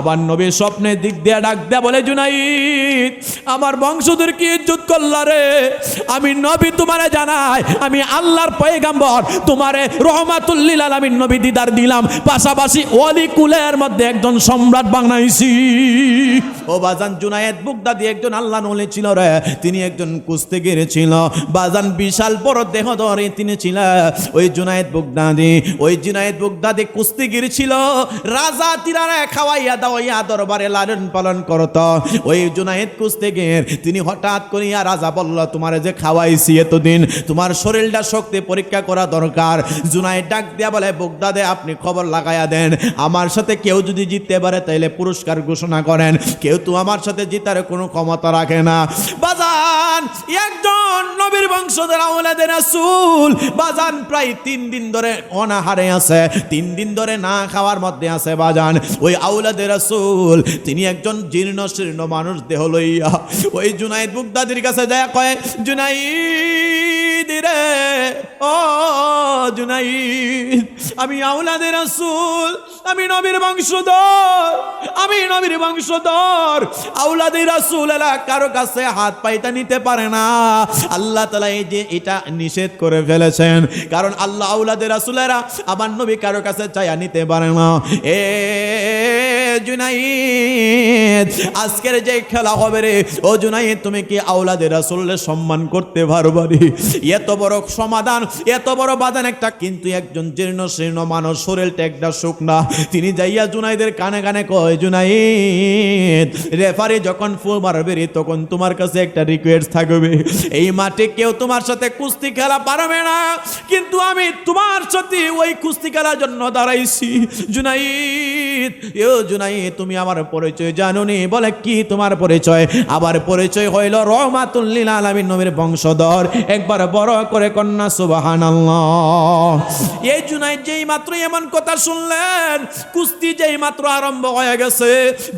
আবার নবীর স্বপ্নের দিক দিয়ে ডাক দেয়া বলে, জুনাইদ, আমার বংশধর কি ইজ্জত করলা রে? আমি নবী তোমারে জানাই, আমি আল্লাহর পয়গাম্বর, তোমারে রহমাতুল্লিল আলামিন নবী দিদার দিলাম। পাশাপাশি অলি কুলের মধ্যে একজন সম্রাট বানাইছি। ও বাজান জুনায়েদ বুগদাদি একজন আল্লাহ নলে ছিল রে, তিনি একজন কুস্তিগির ছিল। বাজান বিশাল বড় দেহ ধরে তিনি ছিল। ওই জুনায়েদ বুগদাদি ওই জুনায়েদ বুগদাদি কুস্তিগির ছিল। রাজা তিরারে খাওয়াইয়া দাওয়াইয়া দরবারে লালন পালন করত ওই তিনি হঠাৎ করিয়া রাজা বলল, তোমার যে খাওয়াইছি এতদিন, তোমার শরীরটা শক্তি পরীক্ষা করা দরকার। ডাক দিয়া বলে, বুগদাদে, আপনি খবর লাগাইয়া দেন। আমার সাথে কেউ যদি জিততে পারে, তাইলে পুরস্কার ঘোষণা করেন। কেউ তো আমার সাথে জিতার কোনো ক্ষমতা রাখে না। বাজান, একজন নবীর বংশধর আওলাদের বাজান প্রায় তিন দিন ধরে অনাহারে আছে। তিন দিন ধরে না খাওয়ার মধ্যে আছে বাজান। ওই আউলাদের রাসূল, তিনি একজন জীর্ণ শীর্ণ মানুষ, দেহ লইয়া। ওই জুনাইদ বুগদাদির কাছে যায়, কয়, জুনাইদ! রে, ও আমি আউলাদের আমি নবীর বংশধর, আমি নবীর বংশধর। এলা কারও কাছে হাত পাইতা নিতে পারে না। আল্লাহ যে এটা নিষেধ করে ফেলেছেন, কারণ আল্লাহ আউলাদি রাসূলেরা আমার নবী কারও কাছে চাইয়া নিতে পারে না। এ জুনাইদ, আজকের যে খেলা হবে রে, ও জুনাইদ, তুমি কি আউলাদের রাসূলের সম্মান করতে পারবা রে? এত বড় সমাধান, এত বড় বাদান একটা। কিন্তু একজন জীর্ণ শীর্ণ মানুষ, শরীরটা একটা শুকনা। তিনি যাইয়া জুনাইদের কানে কানে কয়, জুনাইদ রেফারি যখন ফুল মারবে তখন তোমার কাছে একটা রিকোয়েস্ট থাকবে। এই মাঠে কেউ তোমার সাথে কুস্তি খেলা পারবে না। কিন্তু আমি তোমার সাথে ওই কুস্তি খেলার জন্য দাঁড়াইছি। জুনাইদ তুমি আমার পরিচয় জানুনি। বলে, কি তোমার পরিচয়? আবার পরিচয় হইল রহমাতুল্লিল আলামিন নবীর বংশধর। একবার বড় করে কন্যা, সুবহানাল্লাহ। এই যেই মাত্র এমন কথা শুনলেন, কুস্তি যেই মাত্র আরম্ভ হয়ে গেছে।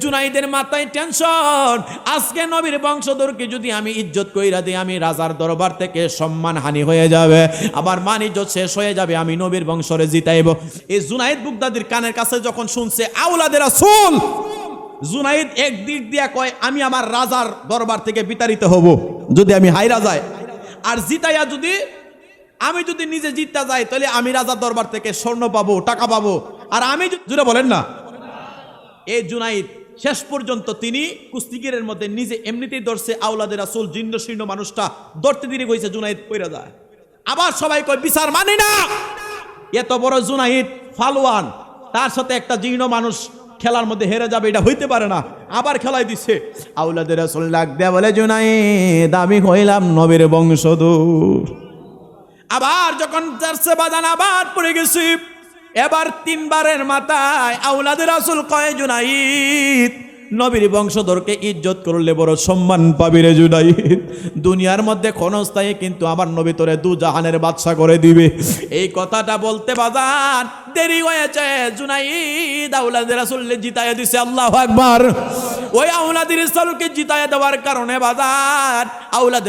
জুনাইদের মাথায় টেনশন, আজকে নবীর বংশধরকে যদি আমি ইজ্জত কইরা দিই, আমি রাজার দরবার থেকে সম্মান হানি হয়ে যাবে। আমার মান ইজ্জত শেষ হয়ে যাবে, আমি নবীর বংশরে জিতাইব। এই জুনাইদ বুগদাদির কানের কাছে যখন শুনছে আউলাদের রাসূল। জুনাইদ এক দিক দিয়া কয়, আমি আমার রাজার দরবার থেকে বিতাড়িত হব, যদি আমি হাইরা যাই। আর জিতাইয়া যদি, আমি যদি নিজে জিততে যাই, তাহলে আমি রাজার দরবার থেকে স্বর্ণ পাবো, টাকা পাবো। আর আমি জুড়ে বলেন না। এই জুনাইদ, শেষ পর্যন্ত তিনি কুস্তিগিরের মধ্যে নিজে এমনিতেই ধরছে আউলাদের আসল জীর্ণ শীর্ণ মানুষটা ধরতে দিনে কইছে, জুনাইদ কইরা যায়। আবার সবাই কয়, বিচার মানি না। এত বড় জুনাইদ, ফালওয়ান তার সাথে একটা জীর্ণ মানুষ খেলার মধ্যে হেরে যাবে এটা হইতে পারে না। আবার খেলাই দিচ্ছে। আউলাদের আসল ডাক দেয়া বলে জুনাইদ দামি হইলাম নবীর বংশধর। আবার যখন চারশে বাজান আবার পড়ে গেছি এবার তিনবারের মাথায় আউলাদের আসল কয় জুনাইদ নবীর বংশধরকে ইজ্জত করলে বড় সম্মান পাবি রে জুনাইদ। দুনিয়ার মধ্যে ক্ষণস্থায়ী কিন্তু আমার নবী তোরে দু জাহানের বাদশা করে দিবে। এই কথাটা বলতে বাজান দেরি হয়েছে জুনাইদ আউলাদের জিতাইয়া দিছে, আল্লাহ ওই রাসূলকে জিতাইয়া দেওয়ার কারণে বাজার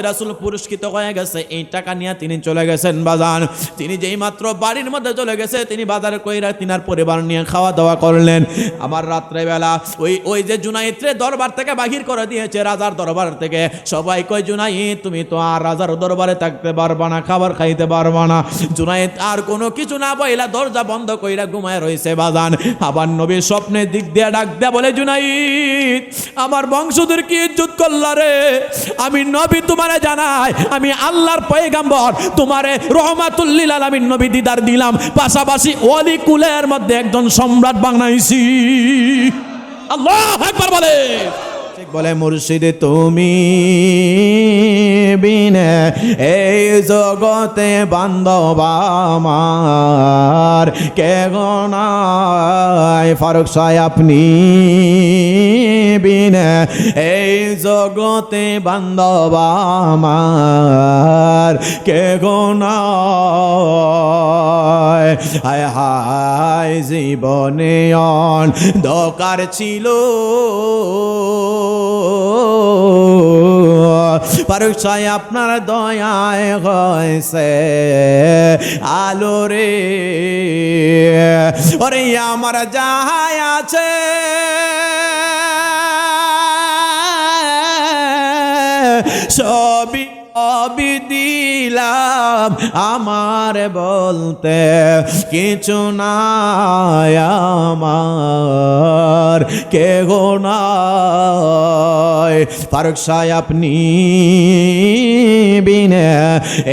রাসূল পুরস্কৃত হয়ে গেছে। এই টাকা নিয়ে তিনি চলে গেছেন বাজান তিনি যেই মাত্র বাড়ির মধ্যে চলে গেছে, তিনি বাজারে কইরা তিনার পরিবার নিয়ে খাওয়া দাওয়া করলেন। আমার রাত্রেবেলা ওই ওই যে জুনাইত্রে দরবার থেকে বাহির করে দিয়েছে, রাজার দরবার থেকে। সবাই কয়, জুনাইদ, তুমি তো আর রাজার দরবারে থাকতে পারবা না, খাবার খাইতে পারবা না। জুনাইদ আর কোনো কিছু না বইলা দরজা বন্ধ কইরা ঘুমায় রয়েছে বাজান। আবার নবীর স্বপ্নের দিক দিয়ে ডাক দেয়া বলে, জুনাইদ, আমার বংশধর কি ইজ্জত করলা রে? আমি নবী তোমারে জানাই, আমি আল্লাহর পয়গাম্বর। তোমারে রহমাতুল্লিল আলামিন নবী দিদার দিলাম। পাশাপাশি অলি কুলের মধ্যে একজন সম্রাট বানাইছি। আল্লাহ একবার বলে। বলে, মুর্শিদে তুমি বিনে এই জগতে বান্ধব আমার। কে গনায় ফারুক সাহেব, আপনি বিনে এই জগতে বান্ধব আমার। কে গনায় হায় হায়, জীবনে অন দরকার ছিল। পরিচয় আপনার দয়ায় হয়েছে। আলো রে। ওরে আমার যাহায় আছে। সবই সবই দিলাম আমার বলতে কিছু নাই আমার কে গো নাই। ফারুক সাহেব, আপনি বিনে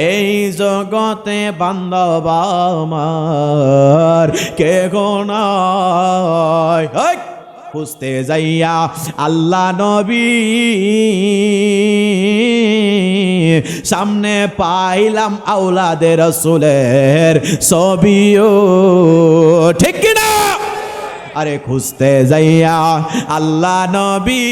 এই জগতে বান্ধব আমার কে গো নাই খুঁজতে যাইয়া আল্লাহ নবী সামনে পাইলাম আউলাদের রসুলের ছবিও। ঠিক কিনা আরে খুঁজতে যাইয়া আল্লাহ নবী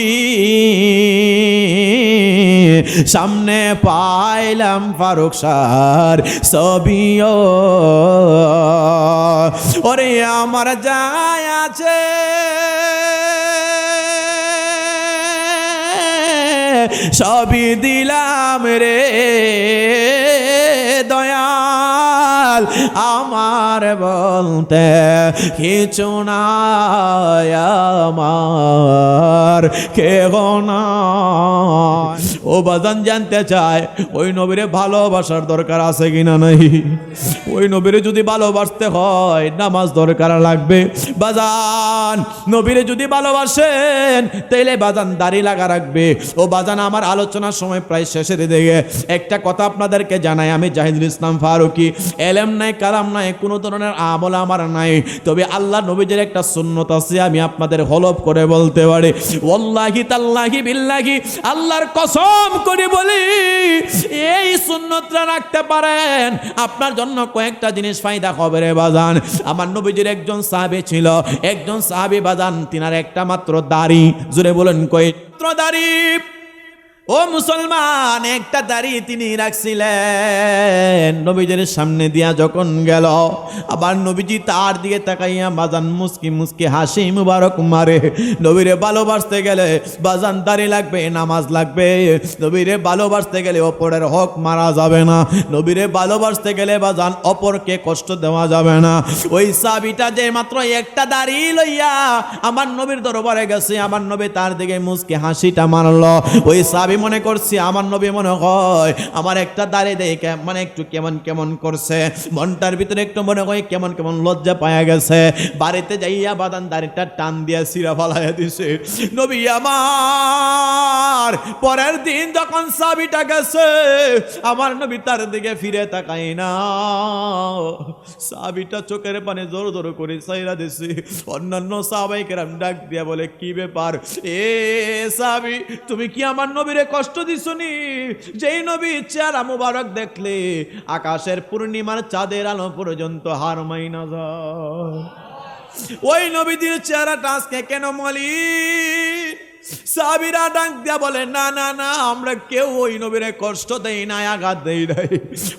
সামনে পাইলাম ফারুক সার ছবিও। ওরে আমার যায় আছে। সবই দিলাম রে দয়াল আমার বলতে কিছু আমার কে না ও বাজান জানতে চায়, ওই নবীরে ভালোবাসার দরকার আছে কিনা নাই? ওই নবীরে যদি ভালোবাসতে হয়, নামাজ দরকার লাগবে। বাজান, নবীরে যদি ভালোবাসেন, তাইলে বাজান দাড়ি লাগা রাখবে। ও বাজান, আমার আলোচনার সময় প্রায় শেষের দিকে। একটা কথা আপনাদেরকে জানাই, আমি জাহিদুল ইসলাম ফারুকি এলেম নাই, কালাম নাই, কোনো ধরনের আমল আমার নাই। তবে আল্লাহ নবীজের একটা সুন্নত আছে, আমি আপনাদের হলফ করে বলতে পারি। ওল্লাহি তাল্লাহি বিল্লাহি, আল্লাহর কসম করে বলি, এই সুন্নতটা রাখতে পারেন, আপনার জন্য কয়েকটা জিনিস ফায়দা হবে রে বাজান। আমার নবীজির একজন সাহাবী ছিল, একজন সাহাবী বাজান, তিনার একটা মাত্র দাড়ি জুড়ে বলেন কয়েক দাড়ি। ও মুসলমান, একটা দাড়ি তিনি রাখছিলেন। নবীজের সামনে দিয়া যখন গেল, আবার নবীজি তার দিকে তাকাইয়া বাজান মুসকি মুসকি হাসি মুবারক মারে। নবীরে ভালোবাসতে গেলে বাজান দাড়ি লাগবে, নামাজ লাগবে। নবীরে ভালোবাসতে গেলে অপরের হক মারা যাবে না। নবীরে ভালোবাসতে গেলে বাজান অপরকে কষ্ট দেওয়া যাবে না। ওই সাবিটা যে মাত্র একটা দাড়ি লইয়া আমার নবীর দরবারে গেছে, আমার নবী তার দিকে মুসকি হাসিটা মারলো। ওই সাবি মনে করছি, আমার নবী মনে হয়, আমার একটা দাঁড়িয়ে দেখে মানে একটু কেমন কেমন করছে। মনটার ভিতরে একটু মনে হয় কেমন কেমন লজ্জা পাওয়া গেছে। বাড়িতে যাইয়া বাদান দাড়িটা টান দিয়া সিরা ফালাইয়া দিছে। নবী আমার, পরের দিন যখন সাবিটা গেছে, আমার নবী তার দিকে ফিরে তাকাই না। সাবিটা চোখের পানে জোর জোর করে সাইরা দিছে। অন্যান্য সাহাবাই কেরাম ডাক দিয়া বলে, কি ব্যাপার? এ সাবি তুমি কি আমার নবীরে কষ্ট দিছনি। যেই নবী চেহারা মুবারক দেখলে, আকাশের পূর্ণিমার চাঁদের আলো পর্যন্ত হার মাইনা যায় ওই নবীদের চেহারাটা আজকে কেন মলি? সাবিরা ডাক দিয়া বলে, না না না, আমরা কেউ ওই নবীরে কষ্ট দেই নাই আঘাত দেই নাই।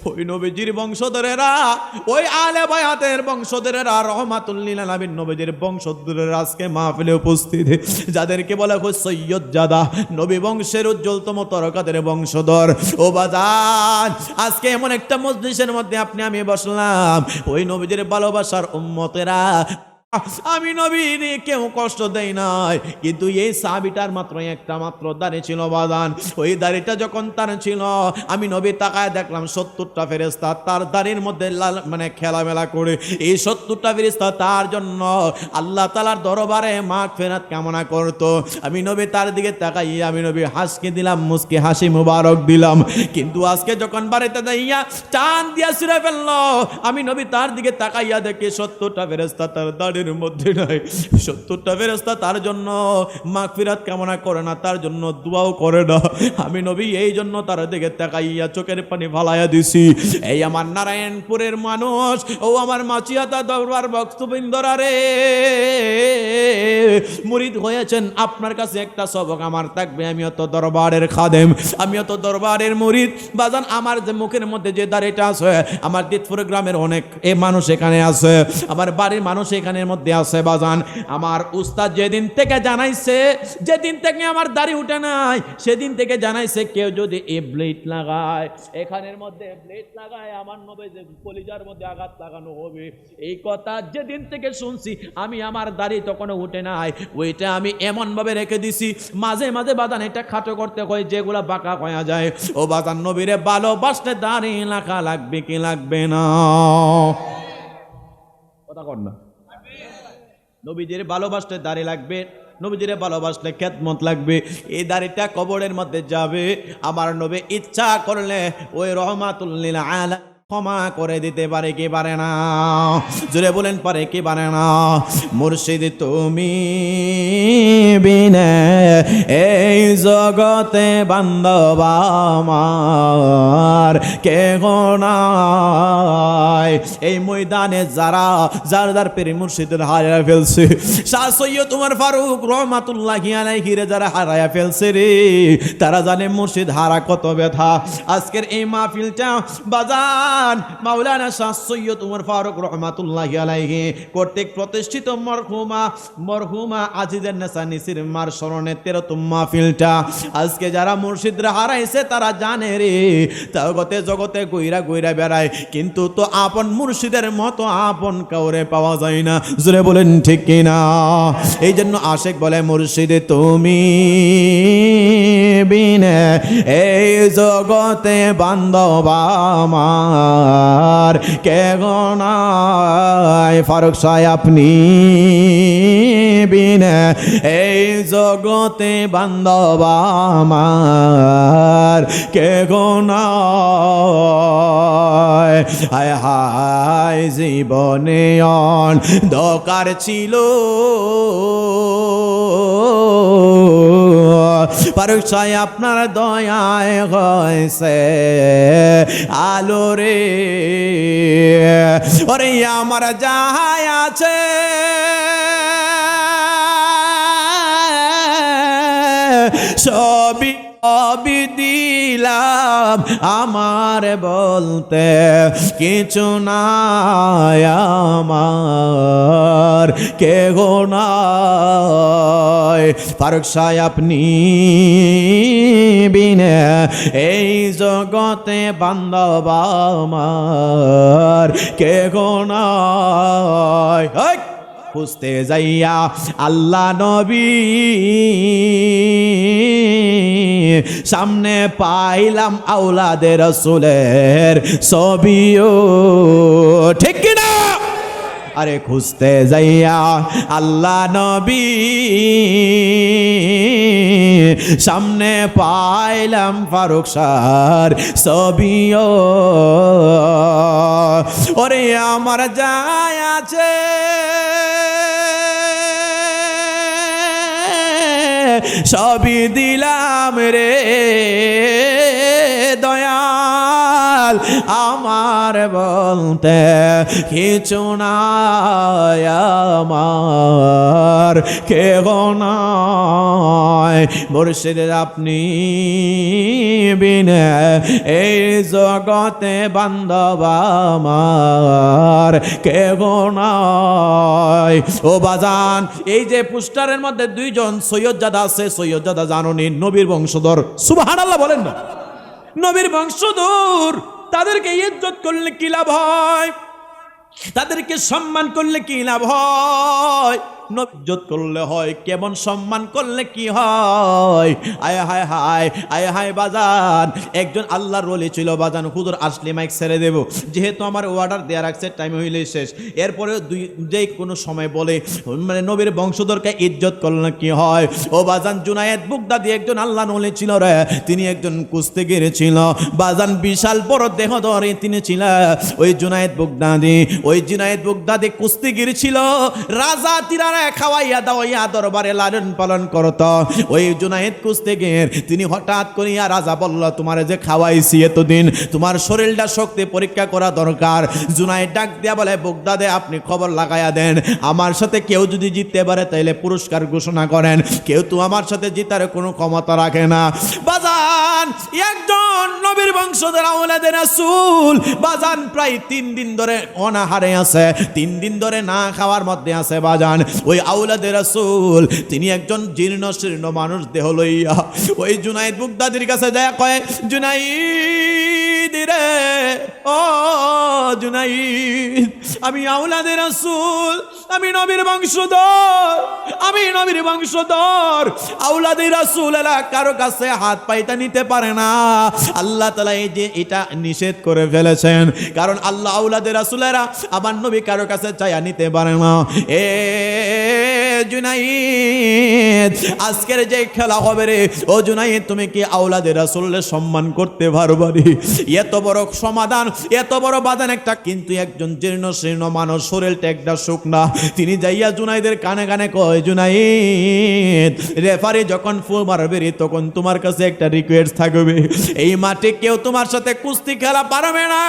ওই নবীজির বংশধরেরা, ওই আলে বায়াতের বংশধরেরা রহমাতুল্লিল আলামিন নবীজির বংশধরেরা আজকে মাহফিলে উপস্থিত। যাদেরকে বলা হয় সৈয়দ জাদা, নবী বংশের উজ্জ্বলতম তরকাদের বংশধর। ও বাজান, আজকে এমন একটা মজলিসের মধ্যে আপনি, আমি বসলাম। ওই নবীজির ভালোবাসার উম্মতেরা আমি নবীনে কেউ কষ্ট দেই নাই। কিন্তু এই সাবিটার মাত্র একটা মাত্র দাঁড়ি ছিল বাদান। ওই দাড়িটা যখন তার ছিল, আমি নবী তাকায় দেখলাম সত্তরটা ফেরেস্তা তার দাড়ির মধ্যে লাল মানে খেলামেলা করে। এই সত্তরটা ফেরেস্তা তার জন্য আল্লাহ তালার দরবারে মাঠ ফেরাত কামনা করতো। আমি নবী তার দিকে তাকাই আমি নবী হাসকে দিলাম, মুসকে হাসি মুবারক দিলাম। কিন্তু আজকে যখন বাড়িতে যাইয়া চান দিয়া ছিঁড়ে ফেলল, আমি নবী তার দিকে তাকাইয়া দেখি সত্তরটা ফেরেস্তা তার দাড়ির মধ্যে নাই। সত্তরটা ফেরেস্তা তার জন্য মাগফিরাত কামনা করে না, তার জন্য দোয়াও করে না। আমি নবী, এই জন্য তার দিকে তাকাইয়া চোখের পানি ফালাইয়া দিছি। এই আমার নারায়ণপুরের মানুষ, ও আমার মাচিয়াতা দরবার ভক্তবৃন্দরা রে। মুরিদ হয়েছেন, আপনার কাছে একটা সবক আমার থাকবে, আমি অত দরবারের খাদেম, আমি অত দরবারের মুরিদ। বাজান, আমার যে মুখের মধ্যে যে দাঁড়িটা আছে, আমার দিতপুর গ্রামের অনেক এ মানুষ এখানে আছে, আমার বাড়ির মানুষ এখানের মধ্যে আছে বাজান। আমার উস্তাদ যেদিন থেকে জানাইছে, যেদিন থেকে আমার দাড়ি উঠে নাই, সেদিন থেকে জানাইছে কেউ যদি এ ব্লেড লাগায়, এখানের মধ্যে ব্লেড লাগায়, আমার নবে যে কলিজার মধ্যে আঘাত লাগানো হবে। এই কথা যেদিন থেকে শুনছি, আমি আমার দাড়ি তখনও উঠে নাই। ওইটা আমি এমনভাবে রেখে দিছি, মাঝে মাঝে বাদান এটা খাটো করতে হয়, যেগুলা বাঁকা কয়া যায়। ও বাদান নবীরে ভালোবাসতে দাড়ি লাখা লাগবে কি লাগবে না? কথা কর না। নবীজির ভালোবাসলে দাঁড়িয়ে লাগবে নবীজিরে ভালোবাসলে খেদমত লাগবে। এই দাড়িটা কবরের মধ্যে যাবে। আমার নবী ইচ্ছা করলে ওই রহমাতুল্লিল আলা ক্ষমা করে দিতে পারে কি পারে না? জুড়ে বলেন, পারে কি পারে না? মুর্শিদ তুমি বিনে এই জগতে বান্ধবামার কে নাই? এই ময়দানে যারা, যার যার পেরে মুর্শিদের হারায় ফেলছে, শাহ সৈয়দ তোমার ফারুক রহমাতুল্লাহ আলাইহিরে যারা হারায় ফেলছে রে। তারা জানে মুর্শিদ হারা কত ব্যথা। আজকের এই মাহফিলটা বাজান মাওলানা শাহ সৈয়দ উমর ফারুক রহমাতুল্লাহ আলাইহি কর্তৃক প্রতিষ্ঠিত মরহুমা মরহুমা আজিদের নেসা নিসির মার স্মরণে তেরোতম মাহফিলটা। আজকে যারা মুর্শিদরা হারাইছে, তারা জানে রে জগতে জগতে গইরা গইরা বেড়ায়। কিন্তু তো আপন মুর্শিদের মতো আপন কাউরে পাওয়া যায় না। জোরে বলেন ঠিক কিনা? এই জন্য আশেক বলে, মুর্শিদে তুমি বিনে এই জগতে বান্ধব আমার কে গনায় ফারুক সাহেব, আপনি বিনে এই জগতে বান্ধব আমার কে গনায় হায় হায়, জীবনে অন দরকার ছিল। সাহেব আপনার দয়ায় হয়েছে। আলো রে। ওরে আমার যাহাই আছে। সবই সবই দিলাম আমার বলতে কিছু নাই আমার কে গো নাই। ফারুক সাহেব, আপনি বিনে এই জগতে বান্ধব আমার কে গো নাই খুঁজতে যাইয়া আল্লাহ নবী সামনে পাইলাম আউলাদের রসুলের ছবিও। ঠিক কিনা আরে খুঁজতে যাইয়া আল্লাহ নবী সামনে পাইলাম ফারুক সার ছবিও। ওরে আমার যায় আছে। সবই দিলাম রে দয়াল আমার বলতে কিছু নাই আমার কে নাই। মুর্শিদের আপনি বিনে এই জগতে বান্ধব আমার কে নাই। ও বাজান, এই যে পুস্টারের মধ্যে দুইজন সৈয়দজাদা আছে, সৈয়দজাদা জাননি, নবীর বংশধর। আল্লাহ বলেন না। নবীর বংশধর। তাদেরকে ইজ্জত করলে কি লাভ হয়? তাদেরকে সম্মান করলে কি লাভ হয়? নজ্জত করলে হয়, কেমন সম্মান করলে কি হয়? আয়, হায় হায়, আয়, হায়, বাজান। একজন আল্লাহর রলি ছিল, বাজান হুদুর আসলে মাইক ছেড়ে দেব। যেহেতু আমার অর্ডার দেওয়া রাখছে টাইম হইলে শেষ। এরপরে দুই যে কোনো সময় বলে মানে নবীর বংশধরকে ইজ্জত করলে কি হয়? ও বাজান, জুনায়েদ বুকদাদি একজন আল্লাহ নলি ছিল রে, তিনি একজন কুস্তিগির ছিল। বাজান, বিশাল বড় দেহ ধরে তিনি ছিল। ওই জুনায়েদ বুকদাদি ওই জুনায়েদ বুকদাদি কুস্তিগির ছিল। রাজা তিরারা খাওয়াইয়া দাওয়াইয়া দরবারে লালন পালন করত। ওই জুনায়েদ কুস্তিগির, তিনি হঠাৎ করিয়া রাজা বলল, তোমার যে খাওয়াইছি এতদিন, তোমার শরীরটা শক্তি পরীক্ষা করা দরকার। জুনায়েদ ডাক দিয়া বলে বুকদাদে আপনি খবর লাগাইয়া দেন। আমার সাথে কেউ যদি জিততে পারে, তাইলে পুরস্কার ঘোষণা করেন। কেউ তো আমার সাথে জিতার কোনো ক্ষমতা রাখে না। বাজার বাজান একজন নবীর বংশধর আওলাদের রাসূল, বাজান প্রায় তিন দিন ধরে অনাহারে আছে, তিন দিন ধরে না খাওয়ার মধ্যে আছে বাজান। ওই আওলাদের রাসূল, তিনি একজন জীর্ণ শীর্ণ মানুষ দেহ লইয়া, ওই জুনাইদ বুগদাদির কাছে যায়, কয়, জুনাইদ রে, ও আমি আওলাদের রাসূল, আমি নবীর বংশধর, আমি নবীর বংশধর। আওলাদের রাসূল এলা কারও কাছে হাত পাইতা নিতে পারে না। আল্লাহ এই যে এটা নিষেধ করে ফেলেছেন, কারণ আল্লাহ আউলাদের আমার নবী কারও কাছে চাইয়া নিতে পারে না। এ জুনাইদ, আজকের যে খেলা হবে রে, ও জুনাইদ, তুমি কি আউলাদের রাসূলের সম্মান করতে পারবা রে? এত বড় সমাধান, এত বড় বাদান একটা, কিন্তু একজন জীর্ণ শীর্ণ মানুষ, শরীরটা একটা শুকনা। তিনি যাইয়া জুনাইদের কানে কানে কয়, জুনাইদ রেফারি যখন ফুল মারবে তখন তোমার কাছে একটা রিকোয়েস্ট থাকবে। এই মাঠে কেউ তোমার সাথে কুস্তি খেলা পারবে না,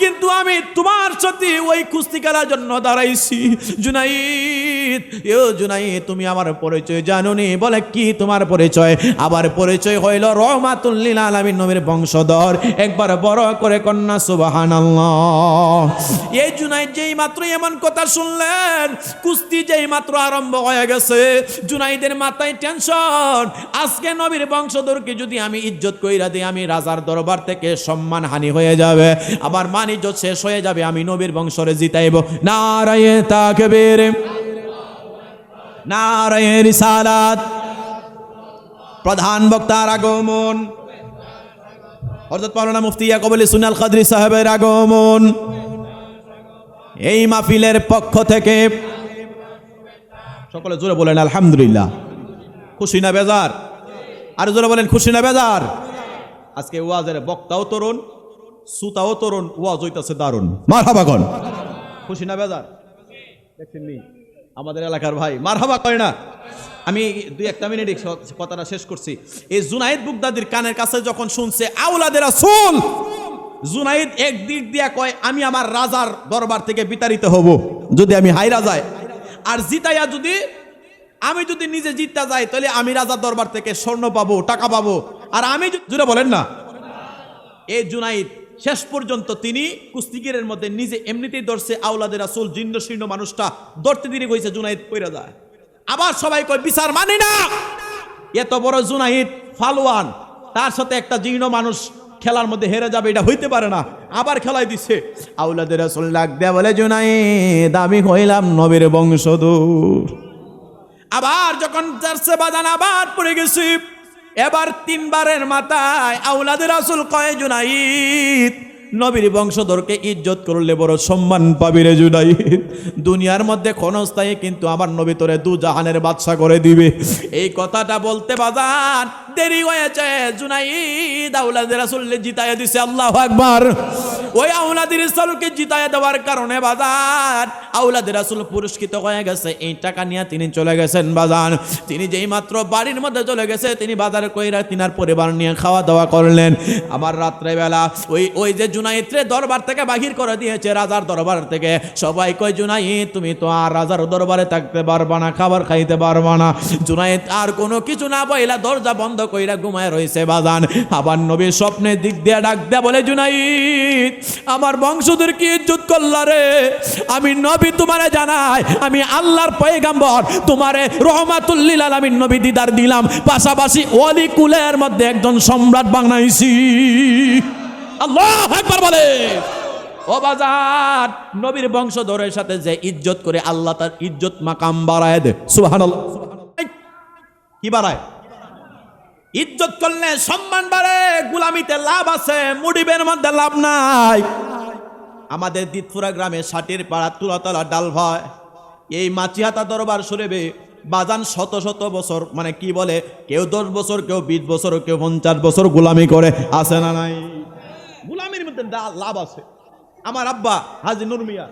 কিন্তু আমি তোমার সাথে ওই কুস্তি খেলার জন্য দাঁড়াইছি। জুনাইদ এও জুনাইদ, তুমি আমার পরিচয় জানুনি বলে, কি তোমার পরিচয়? আবার পরিচয় হইল রহমাতুল্লিল আলামিন নবীর বংশধর। একবার বড় করে কন্যা, সুবহানাল্লাহ। এই জুনাইদ যেই মাত্র এমন কথা শুনলেন, কুস্তি যেই মাত্র আরম্ভ হয়ে গেছে, জুনাইদের মাথায় টেনশন। আজকে নবীর বংশধরকে যদি আমি ইজ্জত কইরা দিই, আমি রাজার দরবার থেকে সম্মান হানি হয়ে যাবে। আমার মান ইজ্জত শেষ হয়ে যাবে, আমি নবীর বংশরে জিতাইব। নারায়ে তাকবীর। নারায়ে রিসালাত। প্রধান বক্তার আগমন। হযরত মাওলানা মুফতি ইয়াকুব আলী সুনাল খাদরি সাহেবের আগমন। এই মাহফিলের পক্ষ থেকে সকলে জোরে বলেন, আলহামদুলিল্লাহ। খুশি না বেজার? আর জোরে বলেন, খুশি না বেজার? আজকে ওয়াজের বক্তাও তরুণ, সুতাও তরুণ, ওয়াজ হইতাছে দারুণ। মার হাবাগন খুশি না বেজার? দেখছেন নি? আমাদের এলাকার ভাই মার হাবা কয় না? আমি দুই একটা মিনিট কথাটা শেষ করছি। এই জুনাইদ বুগদাদির কানের কাছে যখন শুনছে আউলাদের রাসূল, জুনাইদ এক দিক দিয়া কয়, আমি আমার রাজার দরবার থেকে বিতাড়িত হব, যদি আমি হাইরা যাই। আর জিতাইয়া যদি, আমি যদি নিজে জিততে যাই, তাহলে আমি রাজার দরবার থেকে স্বর্ণ পাবো, টাকা পাবো। আর আমি জুড়ে বলেন না। এই জুনাইদ, শেষ পর্যন্ত তিনি কুস্তিগিরের মধ্যে নিজে এমনিতেই ধরছে আউলাদের রাসূল জীর্ণ শীর্ণ মানুষটা ধরতে দিনে কইছে, জুনাইদ কইরা যায়। আবার সবাই কয়, বিচার মানে না। এত বড় জুনাইদ, ফালওয়ান, তার সাথে একটা জীর্ণ মানুষ খেলার মধ্যে হেরে যাবে, এটা হইতে পারে না। আবার খেলাই দিচ্ছে। আউলাদের রাসূল ডাক দেয়া বলে, জুনাইদ, আমি হইলাম নবীর বংশধর। আবার যখন চারশে বাজান আবার পড়ে গেছি, এবার তিনবারের মাথায় আউলাদের আসল কয়, জুনাইদ নবীর বংশধরকে ইজ্জত করলে বড় সম্মান পাবি রে জুদাই দুনিয়ার মধ্যে ক্ষণস্থায়ী কিন্তু আমার নবী তোরে দু জাহানের বাদশা করে দিবে। এই কথাটা বলতে বাজান দেরি হয়েছে। জুনাইদ আউলাদের আসলে জিতাইয়া দিছে, আল্লাহ ওই আউলাদের জিতাইয়া দেওয়ার কারণে বাজান আউলাদের রাসূল পুরস্কৃত হয়ে গেছে। এই টাকা নিয়ে তিনি চলে গেছেন বাজান তিনি যেই মাত্র বাড়ির মধ্যে চলে গেছে, তিনি বাজারে কইরা তিনার পরিবার নিয়ে খাওয়া দাওয়া করলেন। আমার রাত্রেবেলা ওই ওই যে জুনাইত্রে দরবার থেকে বাহির করে দিয়েছে, রাজার দরবার থেকে। সবাই কয়, জুনাইদ, তুমি তো আর রাজার দরবারে থাকতে পারবা না, খাবার খাইতে পারবা না। জুনাইদ আর কোনো কিছু না বইলা দরজা বন্ধ কইরা ঘুমায় রয়েছে বাজান। আবার নবীর স্বপ্নের দিক দিয়ে ডাক দেয়া বলে, জুনাইদ, আমার বংশধর কি ইজ্জত করলা রে? আমি নবী তোমারে জানাই, আমি আল্লাহর পয়গাম্বর। তোমারে রহমাতুল্লিল আলামিন নবী দিদার দিলাম। পাশাপাশি অলি কুলের মধ্যে একজন সম্রাট বানাইছি। আল্লাহ একবার বলে। ও বাজার নবীর বংশধরের সাথে যে ইজ্জত করে আল্লাহ তার ইজ্জত মাকাম বাড়ায় দে। সুবহানাল্লাহ। কি বাড়ায়? ইজ্জত করলে সম্মান বাড়ে, গুলামিতে লাভ আছে, মুডিবের মধ্যে লাভ নাই। আমাদের দিতপুরা গ্রামে ষাটির পাড়া তুলাতলা ডাল ভয় এই মাচিহাতা দরবার সরেবে বাজান শত শত বছর মানে কি বলে, কেউ দশ বছর, কেউ বিশ বছর, কেউ পঞ্চাশ বছর গুলামি করে, আছে না নাই? গুলামির মধ্যে লাভ আছে। আমার আব্বা হাজি নুরমিয়া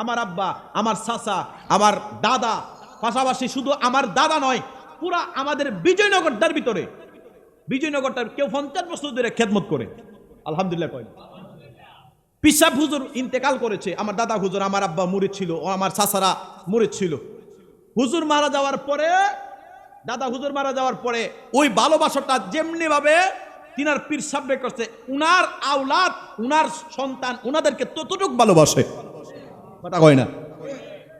আমার আব্বা, আমার চাচা, আমার দাদা, পাশাপাশি শুধু আমার দাদা নয় পুরা আমাদের বিজয়নগরটার ভিতরে। বিজয়নগরটার কেউ পঞ্চাশ বছর ধরে খেদমত করে। আলহামদুলিল্লাহ কয় পিসাব হুজুর ইন্তেকাল করেছে। আমার দাদা হুজুর, আমার আব্বা মুরিদ ছিল, ও আমার সাসারা মুরিদ ছিল। হুজুর মারা যাওয়ার পরে, দাদা হুজুর মারা যাওয়ার পরে, ওই ভালোবাসাটা যেমনি ভাবে তিনার পীর সাবরে করছে, উনার আওলাদ, উনার সন্তান, উনাদেরকে ততটুক ভালোবাসে। কথা কয় না?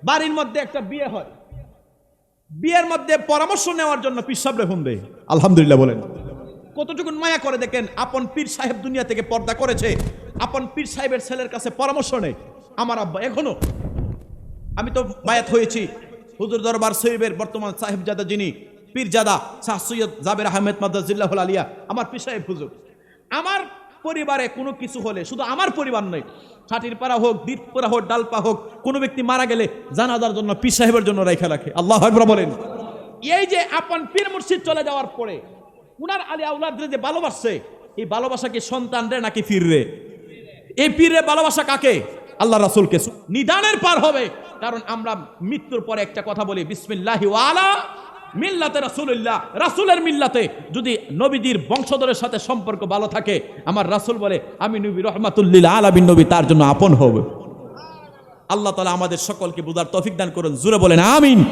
বাড়ির মধ্যে একটা বিয়ে হয়। বিয়ের মধ্যে পরামর্শ নেওয়ার জন্য পীর সাবরে ফোন দেয় আলহামদুলিল্লাহ বলেন। কতটুকু মায়া করে দেখেন, আপন পীর সাহেব দুনিয়া থেকে পর্দা করেছে, আপন পীর সাহেবের ছেলের কাছে পরামর্শ নেই। আমার আব্বা, এখনও। আমি তো বায়াত হয়েছি। হুজুর দরবার সৈবের বর্তমান সাহেবজাদা যিনি, পীরজাদা শাহ সৈয়দ জাবের আহমেদ মাদাজিল্লাহুল আলিয়া, আমার পীর সাহেব হুজুর। আমার পরিবারে কোনো কিছু হলে, শুধু আমার পরিবার নয়, ছাটির পাড়া হোক দ্বীপপাড়া হোক, ডালপা হোক, কোনো ব্যক্তি মারা গেলে জানাজার জন্য, পীর সাহেবের জন্য রেখা রাখে। আল্লাহ বলেন। এই যে আপন পীর মুর্শিদ চলে যাওয়ার পরে, উনার আলী আউলাদরে যে ভালোবাসছে, এই ভালোবাসা কি সন্তান রে নাকি ফির রে? এই পীরে ভালোবাসা কাকে? আল্লাহ রাসুলকে। নিদানের পার হবে। কারণ আমরা মৃত্যুর পরে একটা কথা বলি, বিসমিল্লাহি ওয়ালা মিল্লাতে রাসুলিল্লাহ, রাসুলের মিল্লাতে। যদি নবীদের বংশধরের সাথে সম্পর্ক ভালো থাকে, আমার রাসুল বলে, আমি নবী রহমাতুল্লিল আলামিন, নবী, তার জন্য আপন হবে। আল্লাহ তালা আমাদের সকলকে বুধার তফিক দান করুন। জুড়ে বলেন, আমিন।